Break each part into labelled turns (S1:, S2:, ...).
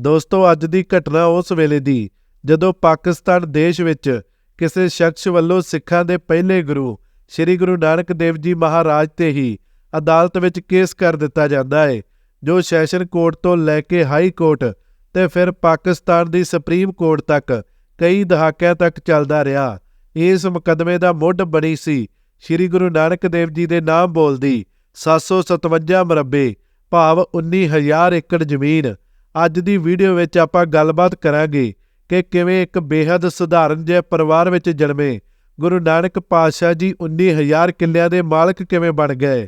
S1: ਦੋਸਤੋ, ਅੱਜ ਦੀ ਘਟਨਾ ਉਸ ਵੇਲੇ ਦੀ, ਜਦੋਂ ਪਾਕਿਸਤਾਨ ਦੇਸ਼ ਵਿੱਚ ਕਿਸੇ ਸ਼ਖਸ ਵੱਲੋਂ ਸਿੱਖਾਂ ਦੇ ਪਹਿਲੇ ਗੁਰੂ, ਸ੍ਰੀ ਗੁਰੂ ਨਾਨਕ ਦੇਵ ਜੀ ਮਹਾਰਾਜ ਤੇ ਹੀ ਅਦਾਲਤ ਵਿੱਚ ਕੇਸ ਕਰ ਦਿੱਤਾ ਜਾਂਦਾ ਹੈ ਜੋ ਸੈਸ਼ਨ ਕੋਰਟ ਤੋਂ ਲੈ ਕੇ ਹਾਈ ਕੋਰਟ ਤੇ ਫਿਰ ਪਾਕਿਸਤਾਨ ਦੀ ਸੁਪਰੀਮ ਕੋਰਟ ਤੱਕ ਕਈ ਦਹਾਕਿਆਂ ਤੱਕ ਚੱਲਦਾ ਰਿਹਾ। ਇਸ ਮੁਕੱਦਮੇ ਦਾ ਮੁੱਢ ਬਣੀ ਸੀ ਸ੍ਰੀ ਗੁਰੂ ਨਾਨਕ ਦੇਵ ਜੀ ਦੇ ਨਾਮ ਬੋਲਦੀ 757 ਮਰਬੇ ਭਾਵ 19000 ਏਕੜ ਜ਼ਮੀਨ ਅੱਜ ਦੀ ਵੀਡੀਓ ਵਿੱਚ ਆਪਾਂ ਗੱਲਬਾਤ ਕਰਾਂਗੇ ਕਿ ਕਿਵੇਂ ਇੱਕ ਬੇहद ਸਧਾਰਨ ਜਿਹੇ ਪਰਿਵਾਰ ਵਿੱਚ ਜਨਮੇ ਗੁਰੂ ਨਾਨਕ ਪਾਤਸ਼ਾਹ ਜੀ 19000 ਕਿੱਲਿਆਂ ਦੇ ਮਾਲਕ ਕਿਵੇਂ ਬਣ ਗਏ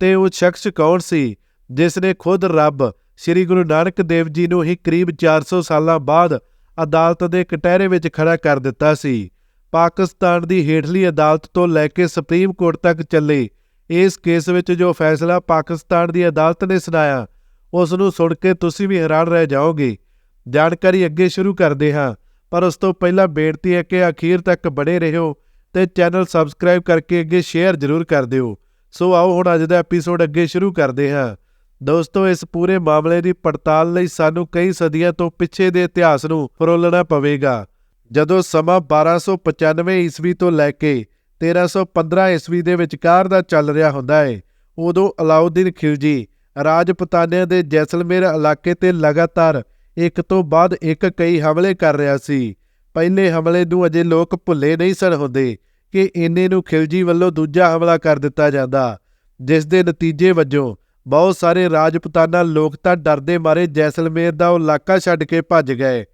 S1: ਤੇ ਉਹ ਸ਼ਖਸ ਕੌਣ ਸੀ, ਜਿਸ ਨੇ ਖੁਦ ਰੱਬ ਸ੍ਰੀ ਗੁਰੂ ਨਾਨਕ ਦੇਵ ਜੀ ਨੂੰ ਹੀ ਕਰੀਬ 400 ਸਾਲਾਂ ਬਾਅਦ ਅਦਾਲਤ ਦੇ ਕਟਹਿਰੇ ਵਿੱਚ ਖੜਾ ਕਰ ਦਿੱਤਾ ਸੀ। ਪਾਕਿਸਤਾਨ ਦੀ ਹੇਠਲੀ ਅਦਾਲਤ ਤੋਂ ਲੈ ਕੇ ਸੁਪਰੀਮ ਕੋਰਟ ਤੱਕ ਚੱਲੇ ਇਸ ਕੇਸ ਵਿੱਚ ਜੋ ਫੈਸਲਾ ਪਾਕਿਸਤਾਨ ਦੀ ਅਦਾਲਤ ਨੇ ਸੁਣਾਇਆ ਉਸ ਨੂੰ ਸੁਣ ਕੇ ਤੁਸੀਂ ਵੀ ਹੈਰਾਨ ਰਹਿ ਜਾਓਗੇ। ਜਾਣਕਾਰੀ ਅੱਗੇ ਸ਼ੁਰੂ ਕਰਦੇ ਹਾਂ, ਪਰ ਉਸ ਤੋਂ ਪਹਿਲਾਂ ਬੇਨਤੀ ਹੈ ਕਿ ਅਖੀਰ ਤੱਕ ਬਣੇ ਰਹੋ ਤੇ ਚੈਨਲ ਸਬਸਕ੍ਰਾਈਬ ਕਰਕੇ ਅੱਗੇ ਸ਼ੇਅਰ ਜ਼ਰੂਰ ਕਰ ਦਿਓ। ਸੋ ਆਓ ਹੁਣ ਅੱਜ ਦਾ ਐਪੀਸੋਡ ਅੱਗੇ ਸ਼ੁਰੂ ਕਰਦੇ ਹਾਂ। ਦੋਸਤੋ, ਇਸ ਪੂਰੇ ਮਾਮਲੇ ਦੀ ਪੜਤਾਲ ਲਈ ਸਾਨੂੰ ਕਈ ਸਦੀਆਂ ਤੋਂ ਪਿੱਛੇ ਦੇ ਇਤਿਹਾਸ ਨੂੰ ਫਰੋਲਣਾ ਪਵੇਗਾ। ਜਦੋਂ ਸਮਾਂ 1295 ਈਸਵੀ ਤੋਂ ਲੈ ਕੇ 1315 ਈਸਵੀ ਦੇ ਵਿਚਕਾਰ ਦਾ ਚੱਲ ਰਿਹਾ ਹੁੰਦਾ ਹੈ, ਉਦੋਂ ਅਲਾਉਦੀਨ ਖਿਲਜੀ ਰਾਜਪੂਤਾਨਿਆਂ ਦੇ ਜੈਸਲਮੇਰ ਇਲਾਕੇ ਤੇ ਲਗਾਤਾਰ ਇੱਕ ਤੋਂ ਬਾਅਦ ਇੱਕ ਕਈ ਹਮਲੇ ਕਰ ਰਿਹਾ ਸੀ। ਪਹਿਲੇ ਹਮਲੇ ਨੂੰ ਅਜੇ ਲੋਕ ਭੁੱਲੇ ਨਹੀਂ ਸਨ ਹੁੰਦੇ ਕਿ ਇੰਨੇ ਨੂੰ ਖਿਲਜੀ ਵੱਲੋਂ ਦੂਜਾ ਹਮਲਾ ਕਰ ਦਿੱਤਾ ਜਾਂਦਾ। ਜਿਸ ਦੇ ਨਤੀਜੇ ਵਜੋਂ ਬਹੁਤ ਸਾਰੇ ਰਾਜਪੂਤਾਨਾ ਲੋਕ ਤਾਂ ਡਰਦੇ ਮਾਰੇ ਜੈਸਲਮੇਰ ਦਾ ਉਹ ਇਲਾਕਾ ਛੱਡ ਕੇ ਭੱਜ ਗਏ।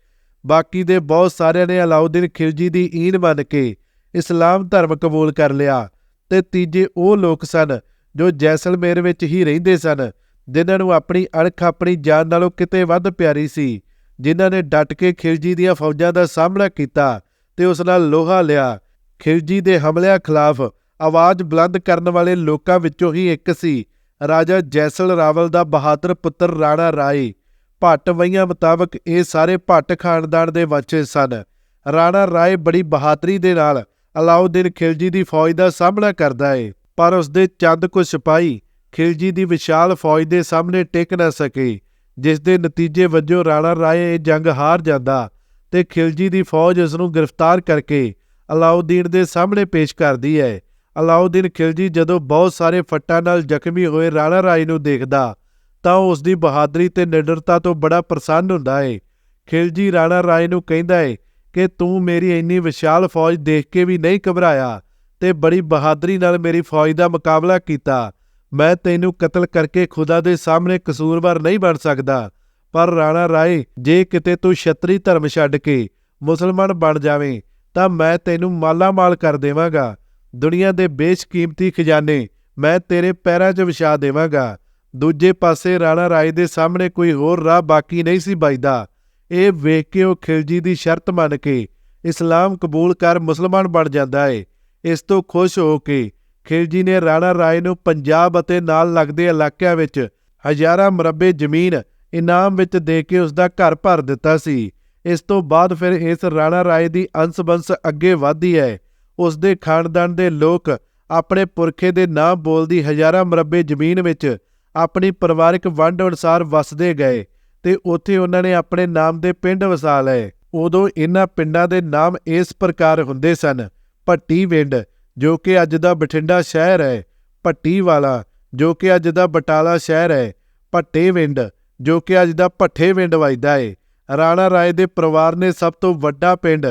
S1: ਬਾਕੀ ਦੇ ਬਹੁਤ ਸਾਰਿਆਂ ਨੇ ਅਲਾਉਦੀਨ ਖਿਲਜੀ ਦੀ ਈਨ ਮੰਨ ਕੇ ਇਸਲਾਮ ਧਰਮ ਕਬੂਲ ਕਰ ਲਿਆ। ਤੇ ਤੀਜੇ ਉਹ ਲੋਕ ਸਨ ਜੋ ਜੈਸਲਮੇਰ ਵਿੱਚ ਹੀ ਰਹਿੰਦੇ ਸਨ ਜਿਨ੍ਹਾਂ ਨੂੰ ਆਪਣੀ ਅਣਖ ਆਪਣੀ ਜਾਨ ਨਾਲੋਂ ਕਿਤੇ ਵੱਧ ਪਿਆਰੀ ਸੀ, ਜਿਨ੍ਹਾਂ ਨੇ ਡਟ ਕੇ ਖਿਲਜੀ ਦੀਆਂ ਫੌਜਾਂ ਦਾ ਸਾਹਮਣਾ ਕੀਤਾ ਤੇ ਉਸ ਨਾਲ ਲੋਹਾ ਲਿਆ। ਖਿਲਜੀ ਦੇ ਹਮਲਿਆਂ ਖਿਲਾਫ ਆਵਾਜ਼ ਬੁਲੰਦ ਕਰਨ ਵਾਲੇ ਲੋਕਾਂ ਵਿੱਚੋਂ ਹੀ ਇੱਕ ਸੀ, ਰਾਜਾ ਜੈਸਲ ਰਾਵਲ ਦਾ ਬਹਾਦਰ ਪੁੱਤਰ ਰਾਣਾ ਰਾਏ। ਭੱਟ ਵਈਆਂ ਮੁਤਾਬਕ ਇਹ ਸਾਰੇ ਭੱਟ ਖਾਨਦਾਨ ਦੇ ਬੱਚੇ ਸਨ। ਰਾਣਾ ਰਾਏ ਬੜੀ ਬਹਾਦਰੀ ਦੇ ਨਾਲ ਅਲਾਉਦੀਨ ਖਿਲਜੀ ਦੀ ਫੌਜ ਦਾ ਸਾਹਮਣਾ ਕਰਦਾ ਏ, ਪਰ ਉਸ ਦੇ ਚੰਦ ਕੁ ਸਿਪਾਹੀ ਖਿਲਜੀ ਦੀ ਵਿਸ਼ਾਲ ਫੌਜ ਦੇ ਸਾਹਮਣੇ ਟਿਕ ਨਾ ਸਕੇ ਜਿਸ ਦੇ ਨਤੀਜੇ ਵਜੋਂ ਰਾਣਾ ਰਾਏ ਇਹ ਜੰਗ ਹਾਰ ਜਾਂਦਾ ਤੇ ਖਿਲਜੀ ਦੀ ਫੌਜ ਉਸ ਨੂੰ ਗ੍ਰਿਫਤਾਰ ਕਰਕੇ ਅਲਾਉਦੀਨ ਦੇ ਸਾਹਮਣੇ ਪੇਸ਼ ਕਰਦੀ ਹੈ। ਅਲਾਉਦੀਨ ਖਿਲਜੀ ਜਦੋਂ ਬਹੁਤ ਸਾਰੇ ਫੱਟਾਂ ਨਾਲ ਜ਼ਖਮੀ ਹੋਏ ਰਾਣਾ ਰਾਏ ਨੂੰ ਦੇਖਦਾ, ਤਾਂ ਉਹ ਉਸ ਦੀ ਬਹਾਦਰੀ ਤੇ ਨਿਡਰਤਾ ਤੋਂ ਬੜਾ ਪ੍ਰਸੰਨ ਹੁੰਦਾ ਹੈ ਖਿਲਜੀ ਰਾਣਾ ਰਾਏ ਨੂੰ ਕਹਿੰਦਾ ਹੈ ਕਿ ਤੂੰ ਮੇਰੀ ਇੰਨੀ ਵਿਸ਼ਾਲ ਫੌਜ ਦੇਖ ਕੇ ਵੀ ਨਹੀਂ ਘਬਰਾਇਆ ਤੇ ਬੜੀ ਬਹਾਦਰੀ ਨਾਲ ਮੇਰੀ ਫੌਜ ਦਾ ਮੁਕਾਬਲਾ ਕੀਤਾ। ਮੈਂ ਤੈਨੂੰ ਕਤਲ ਕਰਕੇ ਖੁਦਾ ਦੇ ਸਾਹਮਣੇ ਕਸੂਰਵਾਰ ਨਹੀਂ ਬਣ ਸਕਦਾ, ਪਰ ਰਾਣਾ ਰਾਏ, ਜੇ ਕਿਤੇ ਤੂੰ ਛਤਰੀ ਧਰਮ ਛੱਡ ਕੇ ਮੁਸਲਮਾਨ ਬਣ ਜਾਵੇਂ, ਤਾਂ ਮੈਂ ਤੈਨੂੰ ਮਾਲਾ ਮਾਲ ਕਰ ਦੇਵਾਂਗਾ। ਦੁਨੀਆ ਦੇ ਬੇਸ਼ਕੀਮਤੀ ਖਜ਼ਾਨੇ ਮੈਂ ਤੇਰੇ ਪੈਰਾਂ 'ਚ ਵਿਛਾ ਦੇਵਾਂਗਾ। ਦੂਜੇ ਪਾਸੇ ਰਾਣਾ ਰਾਏ ਦੇ ਸਾਹਮਣੇ ਕੋਈ ਹੋਰ ਰਾਹ ਬਾਕੀ ਨਹੀਂ ਸੀ ਬਚਦਾ ਇਹ ਵੇਖ ਕੇ ਉਹ ਖਿਲਜੀ ਦੀ ਸ਼ਰਤ ਮੰਨ ਕੇ, ਇਸਲਾਮ ਕਬੂਲ ਕਰ ਮੁਸਲਮਾਨ ਬਣ ਜਾਂਦਾ ਏ। ਇਸ ਤੋਂ ਖੁਸ਼ ਹੋ ਕੇ ਖਿਲਜੀ ਨੇ ਰਾਣਾ ਰਾਏ ਨੂੰ ਪੰਜਾਬ ਅਤੇ ਨਾਲ ਲੱਗਦੇ ਇਲਾਕਿਆਂ ਵਿੱਚ ਹਜ਼ਾਰਾਂ ਮਰਬੇ ਜ਼ਮੀਨ ਇਨਾਮ ਵਿੱਚ ਦੇ ਕੇ ਉਸ ਦਾ ਘਰ ਭਰ ਦਿੱਤਾ ਸੀ। ਇਸ ਤੋਂ ਬਾਅਦ ਫਿਰ ਇਸ ਰਾਣਾ ਰਾਏ ਦੀ ਅੰਸ-ਬੰਸ ਅੱਗੇ ਵਧਦੀ ਹੈ। ਉਸ ਦੇ ਖਾਨਦਾਨ ਦੇ ਲੋਕ ਆਪਣੇ ਪੁਰਖੇ ਦੇ ਨਾਂ ਬੋਲਦੀ ਹਜ਼ਾਰਾਂ ਮਰਬੇ ਜ਼ਮੀਨ ਵਿੱਚ ਆਪਣੀ ਪਰਿਵਾਰਕ ਵੰਡ ਅਨੁਸਾਰ ਵਸਦੇ ਗਏ ਤੇ ਉੱਥੇ ਉਹਨਾਂ ਨੇ ਆਪਣੇ ਨਾਮ ਦੇ ਪਿੰਡ ਵਸਾ ਲਏ। ਉਦੋਂ ਇਹਨਾਂ ਪਿੰਡਾਂ ਦੇ ਨਾਮ ਇਸ ਪ੍ਰਕਾਰ ਹੁੰਦੇ ਸਨ। ਭੱਟੀ ਪਿੰਡ ਜੋ ਕਿ ਅੱਜ ਦਾ ਬਠਿੰਡਾ ਸ਼ਹਿਰ ਹੈ, ਭੱਟੀ ਵਾਲਾ, ਜੋ ਕਿ ਅੱਜ ਦਾ ਬਟਾਲਾ ਸ਼ਹਿਰ ਹੈ, ਭੱਟੇ ਵਿੰਡ, ਜੋ ਕਿ ਅੱਜ ਦਾ ਭੱਠੇ ਵਿੰਡ ਵਜਦਾ ਏ। ਰਾਣਾ ਰਾਏ ਦੇ ਪਰਿਵਾਰ ਨੇ ਸਭ ਤੋਂ ਵੱਡਾ ਪਿੰਡ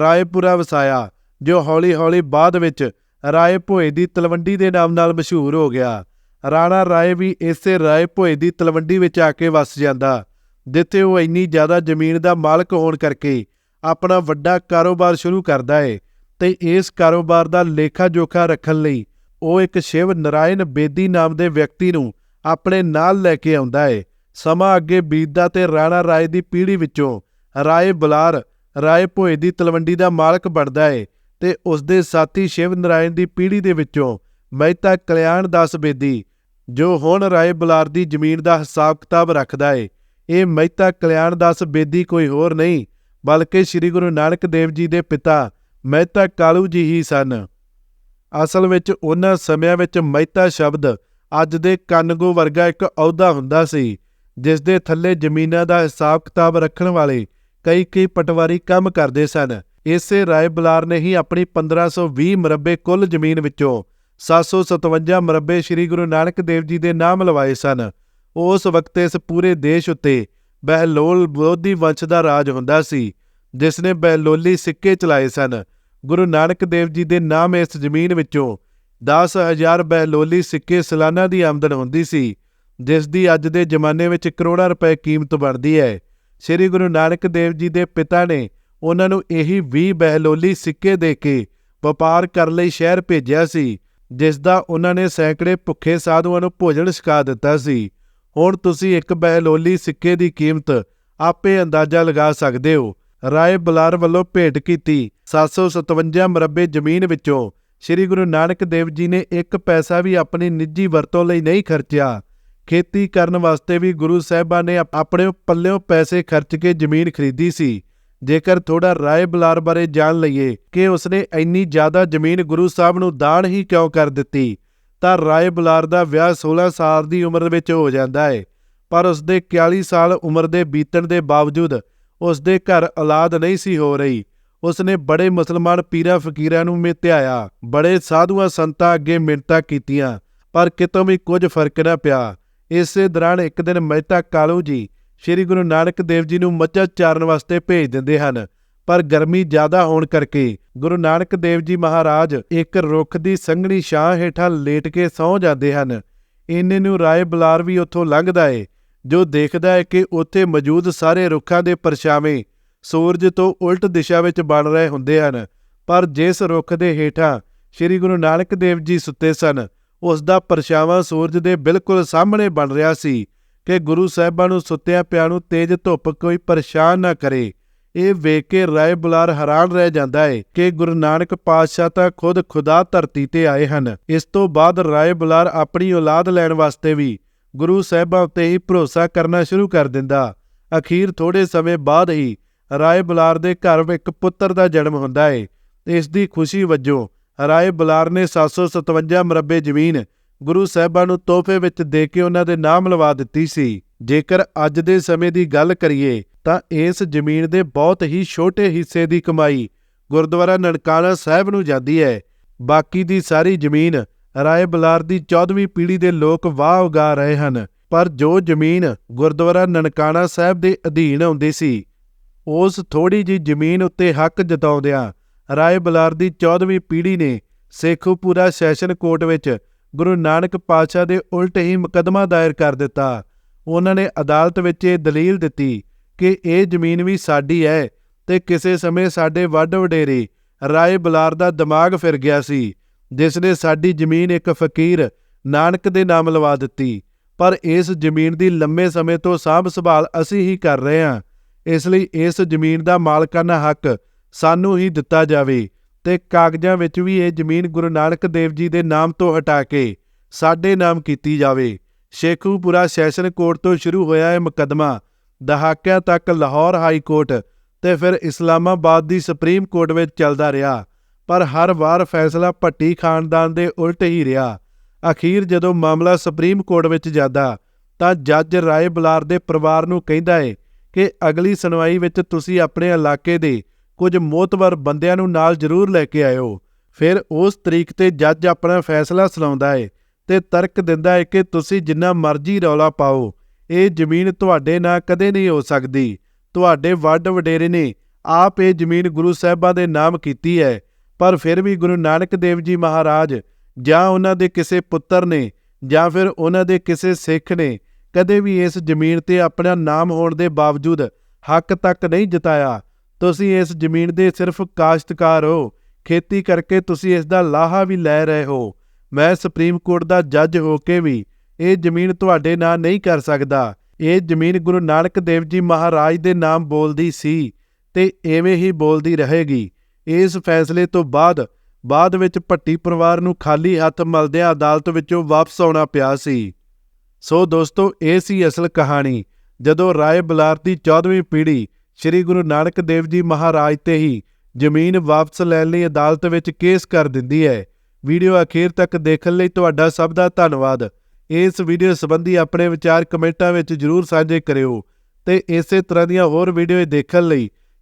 S1: ਰਾਏਪੁਰਾ ਵਸਾਇਆ, ਜੋ ਹੌਲੀ-ਹੌਲੀ ਬਾਅਦ ਵਿੱਚ ਰਾਏ ਭੋਏ ਦੀ ਤਲਵੰਡੀ ਦੇ ਨਾਮ ਨਾਲ ਮਸ਼ਹੂਰ ਹੋ ਗਿਆ। ਰਾਣਾ ਰਾਏ ਵੀ ਇਸੇ ਰਾਏ ਭੋਏ ਦੀ ਤਲਵੰਡੀ ਵਿੱਚ ਆ ਕੇ ਵਸ ਜਾਂਦਾ, ਜਿੱਥੇ ਉਹ ਇੰਨੀ ਜ਼ਿਆਦਾ ਜ਼ਮੀਨ ਦਾ ਮਾਲਕ ਹੋਣ ਕਰਕੇ ਆਪਣਾ ਵੱਡਾ ਕਾਰੋਬਾਰ ਸ਼ੁਰੂ ਕਰਦਾ ਏ। ਤੇ ਇਸ ਕਾਰੋਬਾਰ ਦਾ ਲੇਖਾ ਜੋਖਾ ਰੱਖਣ ਲਈ ਉਹ ਇੱਕ ਸ਼ਿਵ ਨਰਾਇਣ ਬੇਦੀ ਨਾਮ ਦੇ ਵਿਅਕਤੀ ਨੂੰ ਆਪਣੇ ਨਾਲ ਲੈ ਕੇ ਆਉਂਦਾ ਹੈ ਸਮਾਂ ਅੱਗੇ ਬੀਤਦਾ ਤੇ ਰਾਣਾ ਰਾਏ ਦੀ ਪੀੜ੍ਹੀ ਵਿੱਚੋਂ ਰਾਏ ਬੁਲਾਰ, ਰਾਏ ਭੋਏ ਦੀ ਤਲਵੰਡੀ ਦਾ ਮਾਲਕ ਬਣਦਾ ਏ ਤੇ ਉਸ ਦੇ ਸਾਥੀ ਸ਼ਿਵ ਨਰਾਇਣ ਦੀ ਪੀੜ੍ਹੀ ਦੇ ਵਿੱਚੋਂ ਮਹਿਤਾ ਕਲਿਆਣ ਦਾਸ ਬੇਦੀ, ਜੋ ਹੁਣ ਰਾਏ ਬੁਲਾਰ ਦੀ ਜ਼ਮੀਨ ਦਾ ਹਿਸਾਬ ਕਿਤਾਬ ਰੱਖਦਾ ਏ। ਇਹ ਮਹਿਤਾ ਕਲਿਆਣ ਦਾਸ ਬੇਦੀ ਕੋਈ ਹੋਰ ਨਹੀਂ, ਬਲਕਿ ਸ੍ਰੀ ਗੁਰੂ ਨਾਨਕ ਦੇਵ ਜੀ ਦੇ ਪਿਤਾ ਮਹਿਤਾ ਕਾਲੂ ਜੀ ਹੀ ਸਨ। ਅਸਲ ਵਿੱਚ ਉਹਨਾਂ ਸਮਿਆਂ ਵਿੱਚ ਮਹਿਤਾ ਸ਼ਬਦ ਅੱਜ ਦੇ ਕੰਨਗੋ ਵਰਗਾ ਇੱਕ ਅਹੁਦਾ ਹੁੰਦਾ ਸੀ, ਜਿਸ ਦੇ ਥੱਲੇ ਜ਼ਮੀਨਾਂ ਦਾ ਹਿਸਾਬ ਕਿਤਾਬ ਰੱਖਣ ਵਾਲੇ ਕਈ ਕਈ ਪਟਵਾਰੀ ਕੰਮ ਕਰਦੇ ਸਨ। ਇਸੇ ਰਾਏ ਬੁਲਾਰ ਨੇ ਹੀ ਆਪਣੀ 1520 ਮਰਬੇ ਕੁੱਲ ਜ਼ਮੀਨ ਵਿੱਚੋਂ 757 ਮਰਬੇ ਸ੍ਰੀ ਗੁਰੂ ਨਾਨਕ ਦੇਵ ਜੀ ਦੇ ਨਾਮ ਲਵਾਏ ਸਨ। ਉਸ ਵਕਤ ਇਸ ਪੂਰੇ ਦੇਸ਼ ਉੱਤੇ ਬਹਿਲੋਲ ਬੋਧੀ ਵੰਸ਼ ਦਾ ਰਾਜ ਹੁੰਦਾ ਸੀ, ਜਿਸ ਨੇ ਬਹਿਲੋਲੀ ਸਿੱਕੇ ਚਲਾਏ ਸਨ। ਗੁਰੂ ਨਾਨਕ ਦੇਵ ਜੀ ਦੇ ਨਾਮ ਇਸ ਜ਼ਮੀਨ ਵਿੱਚੋਂ 10000 ਬਹਿਲੋਲੀ ਸਿੱਕੇ ਸਾਲਾਨਾ ਦੀ ਆਮਦਨ ਹੁੰਦੀ ਸੀ, ਜਿਸ ਦੀ ਅੱਜ ਦੇ ਜ਼ਮਾਨੇ ਵਿੱਚ ਕਰੋੜਾਂ ਰੁਪਏ ਕੀਮਤ ਬਣਦੀ ਹੈ। ਸ੍ਰੀ ਗੁਰੂ ਨਾਨਕ ਦੇਵ ਜੀ ਦੇ ਪਿਤਾ ਨੇ ਉਹਨਾਂ ਨੂੰ ਇਹੀ 20 ਬਹਿਲੋਲੀ ਸਿੱਕੇ ਦੇ ਕੇ ਵਪਾਰ ਕਰਨ ਲਈ ਸ਼ਹਿਰ ਭੇਜਿਆ ਸੀ, ਜਿਸ ਦਾ ਉਹਨਾਂ ਨੇ ਸੈਂਕੜੇ ਭੁੱਖੇ ਸਾਧੂਆਂ ਨੂੰ ਭੋਜਨ ਛਕਾ ਦਿੱਤਾ ਸੀ। ਹੁਣ ਤੁਸੀਂ ਇੱਕ ਬਹਿਲੋਲੀ ਸਿੱਕੇ ਦੀ ਕੀਮਤ ਆਪੇ ਅੰਦਾਜ਼ਾ ਲਗਾ ਸਕਦੇ ਹੋ। ਰਾਏ ਬਲਾਰ ਵੱਲੋਂ ਭੇਟ ਕੀਤੀ। 757 ਮਰਬੇ ਜ਼ਮੀਨ ਵਿੱਚੋਂ ਸ੍ਰੀ ਗੁਰੂ ਨਾਨਕ ਦੇਵ ਜੀ ਨੇ ਇੱਕ ਪੈਸਾ ਵੀ ਆਪਣੀ ਨਿੱਜੀ ਵਰਤੋਂ ਲਈ ਨਹੀਂ ਖਰਚਿਆ। ਖੇਤੀ ਕਰਨ ਵਾਸਤੇ ਵੀ ਗੁਰੂ ਸਾਹਿਬਾਂ ਨੇ ਆਪਣੇ ਪੱਲਿਓਂ ਪੈਸੇ ਖਰਚ ਕੇ ਜ਼ਮੀਨ ਖਰੀਦੀ ਸੀ। ਜੇਕਰ ਥੋੜਾ ਰਾਏ ਬਲਾਰ ਬਾਰੇ ਜਾਣ ਲਈਏ ਕਿ ਉਸਨੇ ਇੰਨੀ ਜ਼ਿਆਦਾ ਜ਼ਮੀਨ ਗੁਰੂ ਸਾਹਿਬ ਨੂੰ ਦਾਨ ਹੀ ਕਿਉਂ ਕਰ ਦਿੱਤੀ, ਤਾਂ ਰਾਏ ਬਲਾਰ ਦਾ ਵਿਆਹ 16 ਸਾਲ ਦੀ ਉਮਰ ਵਿੱਚ ਹੋ ਜਾਂਦਾ ਹੈ ਪਰ ਉਸਦੇ 41 ਸਾਲ ਉਮਰ ਦੇ ਬੀਤਣ ਦੇ ਬਾਵਜੂਦ ਉਸਦੇ ਘਰ ਔਲਾਦ ਨਹੀਂ ਸੀ ਹੋ ਰਹੀ। ਉਸਨੇ ਬੜੇ ਮੁਸਲਮਾਨ ਪੀਰਾਂ ਫਕੀਰਾਂ ਨੂੰ ਮਿੱਤਿਆਇਆ। ਬੜੇ ਸਾਧੂਆਂ ਸੰਤਾਂ ਅੱਗੇ ਮਿੰਨਤਾਂ ਕੀਤੀਆਂ, ਪਰ ਕਿਤੋਂ ਵੀ ਕੁਝ ਫ਼ਰਕ ਨਾ ਪਿਆ। ਇਸੇ ਦੌਰਾਨ ਇੱਕ ਦਿਨ ਮਹਿਤਾ ਕਾਲੂ ਜੀ ਸ੍ਰੀ ਗੁਰੂ ਨਾਨਕ ਦੇਵ ਜੀ ਨੂੰ ਮੱਝਾਂ ਚਾਰਨ ਵਾਸਤੇ ਭੇਜ ਦਿੰਦੇ ਹਨ, ਪਰ ਗਰਮੀ ਜ਼ਿਆਦਾ ਹੋਣ ਕਰਕੇ ਗੁਰੂ ਨਾਨਕ ਦੇਵ ਜੀ ਮਹਾਰਾਜ ਇੱਕ ਰੁੱਖ ਦੀ ਸੰਘਣੀ ਛਾਂ ਹੇਠਾਂ ਲੇਟ ਕੇ ਸੌਂ ਜਾਂਦੇ ਹਨ। ਇੰਨੇ ਨੂੰ ਰਾਏ ਬਲਾਰ ਵੀ ਉੱਥੋਂ ਲੰਘਦਾ ਏ। ਜੋ ਦੇਖਦਾ ਹੈ ਕਿ ਉੱਥੇ ਮੌਜੂਦ ਸਾਰੇ ਰੁੱਖਾਂ ਦੇ ਪਰਛਾਵੇਂ ਸੂਰਜ ਤੋਂ ਉਲਟ ਦਿਸ਼ਾ ਵਿੱਚ ਬਣ ਰਹੇ ਹੁੰਦੇ ਹਨ, ਪਰ ਜਿਸ ਰੁੱਖ ਦੇ ਹੇਠਾਂ ਸ੍ਰੀ ਗੁਰੂ ਨਾਨਕ ਦੇਵ ਜੀ ਸੁੱਤੇ ਸਨ ਉਸ ਦਾ ਪਰਛਾਵਾਂ ਸੂਰਜ ਦੇ ਬਿਲਕੁਲ ਸਾਹਮਣੇ ਬਣ ਰਿਹਾ ਸੀ ਕਿ ਗੁਰੂ ਸਾਹਿਬਾਂ ਨੂੰ ਸੁੱਤਿਆਂ ਪਿਆ ਨੂੰ ਤੇਜ਼ ਧੁੱਪ ਕੋਈ ਪਰੇਸ਼ਾਨ ਨਾ ਕਰੇ। ਇਹ ਵੇਖ ਕੇ ਰਾਏ ਬੁਲਾਰ ਹੈਰਾਨ ਰਹਿ ਜਾਂਦਾ ਹੈ ਕਿ ਗੁਰੂ ਨਾਨਕ ਪਾਤਸ਼ਾਹ ਤਾਂ ਖੁਦ ਖੁਦਾ ਧਰਤੀ ਤੇ ਆਏ ਹਨ। ਇਸ ਤੋਂ ਬਾਅਦ ਰਾਏ ਬੁਲਾਰ ਆਪਣੀ ਔਲਾਦ ਲੈਣ ਵਾਸਤੇ ਵੀ ਗੁਰੂ ਸਾਹਿਬਾਂ ਉੱਤੇ ਹੀ ਭਰੋਸਾ ਕਰਨਾ ਸ਼ੁਰੂ ਕਰ ਦਿੰਦਾ। ਅਖੀਰ ਥੋੜੇ ਸਮੇਂ ਬਾਅਦ ਹੀ ਰਾਏ ਬੁਲਾਰ ਦੇ ਘਰ ਵਿੱਚ ਇੱਕ ਪੁੱਤਰ ਦਾ ਜਨਮ ਹੁੰਦਾ ਹੈ ਇਸ ਦੀ ਖੁਸ਼ੀ ਵਜੋਂ ਰਾਏ ਬੁਲਾਰ ਨੇ 757 ਮਰਬੇ ਜ਼ਮੀਨ ਗੁਰੂ ਸਾਹਿਬਾਂ ਨੂੰ ਤੋਹਫੇ ਵਿੱਚ ਦੇ ਕੇ ਉਹਨਾਂ ਦੇ ਨਾਮ ਲਵਾ ਦਿੱਤੀ ਸੀ। ਜੇਕਰ ਅੱਜ ਦੇ ਸਮੇਂ ਦੀ ਗੱਲ ਕਰੀਏ ਤਾਂ ਇਸ ਜ਼ਮੀਨ ਦੇ ਬਹੁਤ ਹੀ ਛੋਟੇ ਹਿੱਸੇ ਦੀ ਕਮਾਈ ਗੁਰਦੁਆਰਾ ਨਨਕਾਣਾ ਸਾਹਿਬ ਨੂੰ ਜਾਂਦੀ ਹੈ ਬਾਕੀ ਦੀ ਸਾਰੀ ਜ਼ਮੀਨ ਰਾਏ ਬਲਾਰ ਦੀ 14ਵੀਂ ਪੀੜ੍ਹੀ ਦੇ ਲੋਕ ਵਾਹ ਉਗਾ ਰਹੇ ਹਨ। ਪਰ ਜੋ ਜ਼ਮੀਨ ਗੁਰਦੁਆਰਾ ਨਨਕਾਣਾ ਸਾਹਿਬ ਦੇ ਅਧੀਨ ਆਉਂਦੀ ਸੀ, ਉਸ ਥੋੜੀ ਜੀ ਜ਼ਮੀਨ ਉੱਤੇ ਹੱਕ ਜਤਾਉਂਦਿਆਂ ਰਾਏ ਬਲਾਰ ਦੀ 14ਵੀਂ ਪੀੜ੍ਹੀ ਨੇ ਸੇਖੂਪੁਰਾ ਸੈਸ਼ਨ ਕੋਰਟ ਵਿੱਚ ਗੁਰੂ ਨਾਨਕ ਪਾਤਸ਼ਾਹ ਦੇ ਉਲਟ ਹੀ ਮੁਕੱਦਮਾ ਦਾਇਰ ਕਰ ਦਿੱਤਾ। ਉਹਨਾਂ ਨੇ ਅਦਾਲਤ ਵਿੱਚ ਇਹ ਦਲੀਲ ਦਿੱਤੀ ਕਿ ਇਹ ਜ਼ਮੀਨ ਵੀ ਸਾਡੀ ਹੈ ਤੇ ਕਿਸੇ ਸਮੇਂ ਸਾਡੇ ਵੱਡ ਵਡੇਰੇ ਰਾਏ ਬਲਾਰ ਦਾ ਦਿਮਾਗ ਫਿਰ ਗਿਆ ਸੀ। ਜਿਸ ਨੇ ਸਾਡੀ ਜ਼ਮੀਨ ਇੱਕ ਫਕੀਰ ਨਾਨਕ ਦੇ ਨਾਮ ਲਵਾ ਦਿੱਤੀ। ਪਰ ਇਸ ਜ਼ਮੀਨ ਦੀ ਲੰਮੇ ਸਮੇਂ ਤੋਂ ਸਾਂਭ ਸੰਭਾਲ ਅਸੀਂ ਹੀ ਕਰ ਰਹੇ ਹਾਂ। ਇਸ ਲਈ ਇਸ ਜ਼ਮੀਨ ਦਾ ਮਾਲਕਾਨਾ ਹੱਕ ਸਾਨੂੰ ਹੀ ਦਿੱਤਾ ਜਾਵੇ ਤੇ ਕਾਗਜ਼ਾਂ ਵਿੱਚ ਵੀ ਇਹ ਜ਼ਮੀਨ ਗੁਰੂ ਨਾਨਕ ਦੇਵ ਜੀ ਦੇ ਨਾਮ ਤੋਂ ਹਟਾ ਕੇ ਸਾਡੇ ਨਾਮ ਕੀਤੀ ਜਾਵੇ। ਸ਼ੇਖੂਪੁਰਾ ਸੈਸ਼ਨ ਕੋਰਟ ਤੋਂ ਸ਼ੁਰੂ ਹੋਇਆ ਇਹ ਮੁਕੱਦਮਾ ਦਹਾਕਿਆਂ ਤੱਕ ਲਾਹੌਰ ਹਾਈ ਕੋਰਟ ਤੇ ਫਿਰ ਇਸਲਾਮਾਬਾਦ ਦੀ ਸੁਪਰੀਮ ਕੋਰਟ ਵਿੱਚ ਚੱਲਦਾ ਰਿਹਾ। ਪਰ ਹਰ ਵਾਰ ਫੈਸਲਾ ਭੱਟੀ ਖਾਨਦਾਨ ਦੇ ਉਲਟ ਹੀ ਰਿਹਾ। ਅਖੀਰ ਜਦੋਂ ਮਾਮਲਾ ਸੁਪਰੀਮ ਕੋਰਟ ਵਿੱਚ ਜਾਂਦਾ, ਤਾਂ ਜੱਜ ਰਾਏ ਬਲਾਰ ਦੇ ਪਰਿਵਾਰ ਨੂੰ ਕਹਿੰਦਾ ਹੈ ਕਿ ਅਗਲੀ ਸੁਣਵਾਈ ਵਿੱਚ ਤੁਸੀਂ ਆਪਣੇ ਇਲਾਕੇ ਦੇ ਕੁਝ ਮੋਤਵਰ ਬੰਦਿਆਂ ਨੂੰ ਨਾਲ ਜ਼ਰੂਰ ਲੈ ਕੇ ਆਇਓ। ਫਿਰ ਉਸ ਤਰੀਕ ਤੇ ਜੱਜ ਆਪਣਾ ਫੈਸਲਾ ਸੁਣਾਉਂਦਾ ਹੈ ਤੇ ਤਰਕ ਦਿੰਦਾ ਹੈ ਕਿ ਤੁਸੀਂ ਜਿੰਨਾ ਮਰਜ਼ੀ ਰੌਲਾ ਪਾਓ, ਇਹ ਜ਼ਮੀਨ ਤੁਹਾਡੇ ਨਾਂ ਕਦੇ ਨਹੀਂ ਹੋ ਸਕਦੀ। ਤੁਹਾਡੇ ਵੱਡ ਵਡੇਰੇ ਨੇ ਆਪ ਇਹ ਜ਼ਮੀਨ ਗੁਰੂ ਸਾਹਿਬਾਂ ਦੇ ਨਾਮ ਕੀਤੀ ਹੈ ਪਰ ਫਿਰ ਵੀ ਗੁਰੂ ਨਾਨਕ ਦੇਵ ਜੀ ਮਹਾਰਾਜ ਜਾਂ ਉਹਨਾਂ ਦੇ ਕਿਸੇ ਪੁੱਤਰ ਨੇ ਜਾਂ ਫਿਰ ਉਹਨਾਂ ਦੇ ਕਿਸੇ ਸਿੱਖ ਨੇ ਕਦੇ ਵੀ ਇਸ ਜ਼ਮੀਨ ਤੇ ਆਪਣਾ ਨਾਮ ਹੋਣ ਦੇ ਬਾਵਜੂਦ ਹੱਕ ਤੱਕ ਨਹੀਂ ਜਤਾਇਆ, ਤੁਸੀਂ ਇਸ ਜ਼ਮੀਨ ਦੇ ਸਿਰਫ ਕਾਸ਼ਤਕਾਰ ਹੋ, ਖੇਤੀ ਕਰਕੇ ਤੁਸੀਂ ਇਸ ਦਾ ਲਾਹਾ ਵੀ ਲੈ ਰਹੇ ਹੋ। ਮੈਂ ਸੁਪਰੀਮ ਕੋਰਟ ਦਾ ਜੱਜ ਹੋ ਕੇ ਵੀ ਇਹ ਜ਼ਮੀਨ ਤੁਹਾਡੇ ਨਾਂ ਨਹੀਂ ਕਰ ਸਕਦਾ। ਇਹ ਜ਼ਮੀਨ ਗੁਰੂ ਨਾਨਕ ਦੇਵ ਜੀ ਮਹਾਰਾਜ ਦੇ ਨਾਮ ਬੋਲਦੀ ਸੀ ਤੇ ਐਵੇਂ ਹੀ ਬੋਲਦੀ ਰਹੇਗੀ। ਇਸ ਫੈਸਲੇ ਤੋਂ ਬਾਅਦ ਬਾਅਦ ਵਿੱਚ ਭੱਟੀ ਪਰਿਵਾਰ ਨੂੰ ਖਾਲੀ ਹੱਥ ਮਲਦਿਆਂ ਅਦਾਲਤ ਵਿੱਚੋਂ ਵਾਪਸ ਆਉਣਾ ਪਿਆ ਸੀ। ਸੋ ਦੋਸਤੋ, ਇਹ ਸੀ ਅਸਲ ਕਹਾਣੀ। ਜਦੋਂ ਰਾਏ ਬਲਾਰ ਦੀ 14ਵੀਂ ਪੀੜ੍ਹੀ ਸ੍ਰੀ ਗੁਰੂ ਨਾਨਕ ਦੇਵ ਜੀ ਮਹਾਰਾਜ ਤੇ ਹੀ ਜ਼ਮੀਨ ਵਾਪਸ ਲੈਣ ਲਈ ਅਦਾਲਤ ਵਿੱਚ ਕੇਸ ਕਰ ਦਿੰਦੀ ਹੈ, ਵੀਡੀਓ ਅਖੀਰ ਤੱਕ ਦੇਖਣ ਲਈ ਤੁਹਾਡਾ ਸਭ ਦਾ ਧੰਨਵਾਦ। ਇਸ ਵੀਡੀਓ ਸੰਬੰਧੀ ਆਪਣੇ ਵਿਚਾਰ ਕਮੈਂਟਾਂ ਵਿੱਚ ਜਰੂਰ ਸਾਂਝੇ ਕਰਿਓ ਤੇ ਇਸੇ ਤਰ੍ਹਾਂ ਦੀਆਂ ਹੋਰ ਵੀਡੀਓ ਦੇਖਣ ਲਈ